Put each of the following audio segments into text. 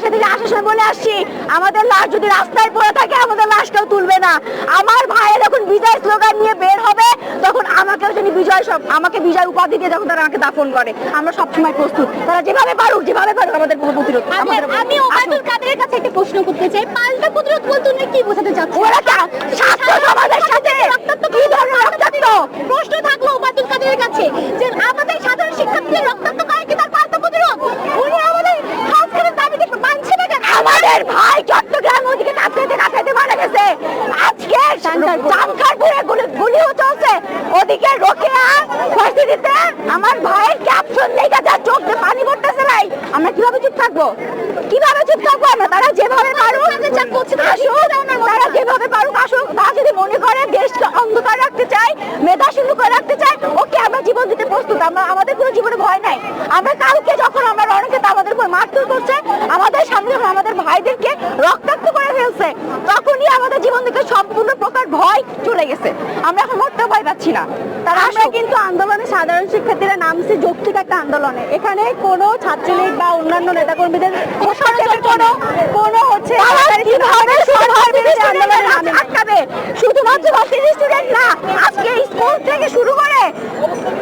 বাসা থেকে আসার সময় বলে আসছি। আমাদের লাশ যদি রাস্তায় পড়ে থাকে আমাদের লাশটাও তুলবে না। আমার ভাইয়ের যখন বিজয় স্লোগান নিয়ে বের হবে তখন আমাকেও যদি বিজয় সব আমাকে বিজয় উপাধি দিয়ে যখন তারা আমাকে দাফন করে। আমরা সবসময় প্রস্তুত। তারা যেভাবে পারুক যেভাবে পারুক আমাদের কোনো প্রতিরোধ আমি ওবায়দুল কাদেরের কাছে একটা প্রশ্ন করতে চাই। পাল্টা প্রতিরোধ বলতে উনি কি বোঝাতে চাচ্ছেন ওরা ছাত্র সমাজের সাথে কি ধরনের রক্তাক্ত প্রশ্ন থাকল ওবায়দুল কাদেরের কাছে যে আমাদের সাধারণ শিক্ষার্থীদের রক্তাক্ত করে কি তার পাল্টা প্রতিরোধ উনি আমাদের সংস্কারের দাবিতে মানছে না কেন চট্টগ্রাম ওদিকে কাঁচাইতে মারা গেছে আজকে চলছে। ওদিকে রোকেয়া আমার ক্যাপশন পানি পড়তেছে ভাই। আমরা কীভাবে চুপ থাকব? কীভাবে চুপ থাকব আমরা? তারা যেভাবে পারুক, তারা যেভাবে পারুক আসুক, তারা যদি মনে করে দেশকে অন্ধকার রাখতে চায়, মেধা শূন্য করে রাখতে চায়, ওকে আমরা জীবন দিতে প্রস্তুত। আমরা, আমাদের কোনো জীবনে ভয় নাই। আমরা কালকে যখন আমরা রণক্ষেত্রে আমাদের উপর মারধর করছে আমাদের সামনে যখন আমাদের ভাইদেরকে রক্তাক্ত করে ফেলছে তখনই আমাদের জীবন থেকে সম্পূর্ণ প্রকার ভয় চলে গেছে। আমরা এখন মরতে ভয় পাচ্ছি না। তারা আমরা কিন্তু আন্দোলনে সাধারণ শিক্ষার্থীরা নামছে যৌক্তিক একটা আন্দোলনে। এখানে কোনো ছাত্রলীগ বা অন্যান্য নেতাকর্মীদের কর্মীদের কোনো কোনো হচ্ছে শুধুমাত্র ভার্সিটি স্টুডেন্ট না আজকে স্কুল থেকে শুরু করে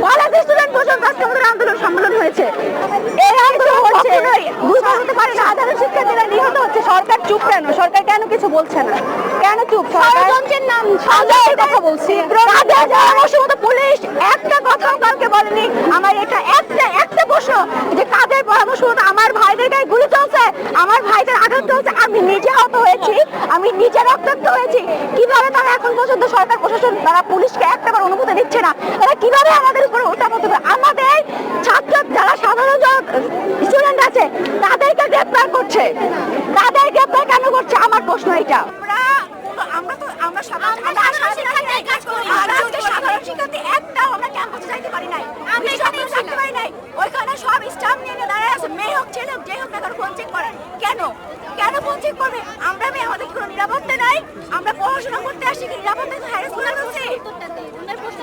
কলেজ স্টুডেন্ট পর্যন্ত আজকে আমাদের আন্দোলন সম্মেলন হয়েছে এই আন্দোলন হচ্ছে বুঝতে হতে পারে না সাধারণ শিক্ষার্থীরা নিহত হচ্ছে সরকার চুপ কেন সরকার কেন কিছু বলছে না? কেন চুপ? ষড়যন্ত্রের নাম সন্দেহের কথা বলছি। পুলিশ একটা কথাও কালকে বলেনি। আমার এটা একটা একটা প্রশ্ন যে কাদের পরামর্শ আমার ভাইদের গায়ে গুলি চলছে? আমার ভাইদের আঘাত চলছে? আমি নিজে আহত হয়েছি। আমি নিজে রক্তাক্ত হয়েছি। কীভাবে তারা এখন পর্যন্ত সরকার প্রশাসন তারা পুলিশকে একটাবার অনুমতি দিচ্ছে না? তারা কীভাবে আমাদের উপর ওটা মতো আমাদের ছাত্র যারা সাধারণ স্টুডেন্ট আছে তাদেরকে গ্রেপ্তার করছে তাদের গ্রেপ্তার কেন করছে আমার প্রশ্ন এটা। আমরা তো আমরা সাধারণ আমরা সাধারণ কাজ করি। আমরা হচ্ছে সাধারণ শিক্ষার্থী একটাও আমরা ক্যাম্পাসে যাইতে পারি নাই। আমি থাকতে পারি নাই। ওইখানে সব স্টাফ নিয়ে নিয়ে দাঁড়ায় আছে। মেয়ে হোক ছেলে হোক যে হোক না ফোন চেক করে। কেন? কেন ফোন চেক করবে? আমরা মেয়ে আমাদের কোনো নিরাপত্তা নাই? আমরা পড়াশোনা করতে আসি নিরাপত্তা হ্যারেস করে আছে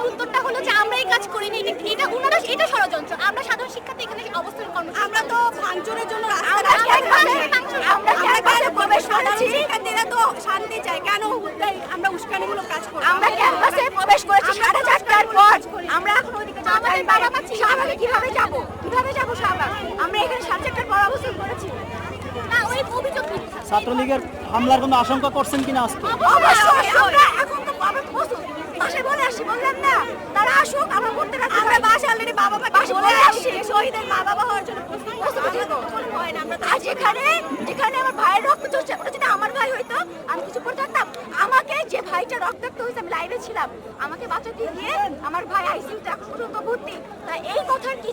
উত্তরটা হলো যে আমরা এই কাজ করিনি। এটা এটা ষড়যন্ত্র। আমরা সাধারণ শিক্ষার্থী এখানে অবস্থান কর্মসূচি আমরা তো ভাঙচুরের জন্য আমরা ক্যাম্পাসে আমরা ক্যাম্পাসে প্রবেশ করেছি শিক্ষার্থীরা চায় কেন আমরা উস্কানিমূলক কাজ করি আমরা ক্যাম্পাসে প্রবেশ করেছি সাড়ে চারটার পর। আমরা এখন ওইদিকে আমাদের বাবা মা শাহবাগে কীভাবে যাব? কীভাবে যাব শাহবাগ আমরা এখানে সাড়ে চারটার পর অবস্থান করেছি। না ওই অভিযোগ ছাত্রলীগের হামলার কোনো আশঙ্কা করছেন কিনা আজকে? অবশ্যই আমরা এখন তো বাসায় বলে আসি বললাম না। তারা আসুক আমরা করতে রাখি আমরা বাসা অলরেডি বাবা মাকে বলে আসছি। শহীদের মা বাবা হওয়ার জন্য প্রস্তুত। প্রস্তুত ভয় না আমরা আজ যেখানে যেখানে আমার ভাইয়ের রক্ত চলছে ভাই হইতো আমি কিছু করে থাকতাম আমাকে যে ভাইটা রক্তাক্ত হয়েছে, আমি লাইভে ছিলাম। আমাকে বাঁচাতে গিয়ে আমার ভাই আইসিউতে এখন পর্যন্ত ভর্তি। তা এই কথার কি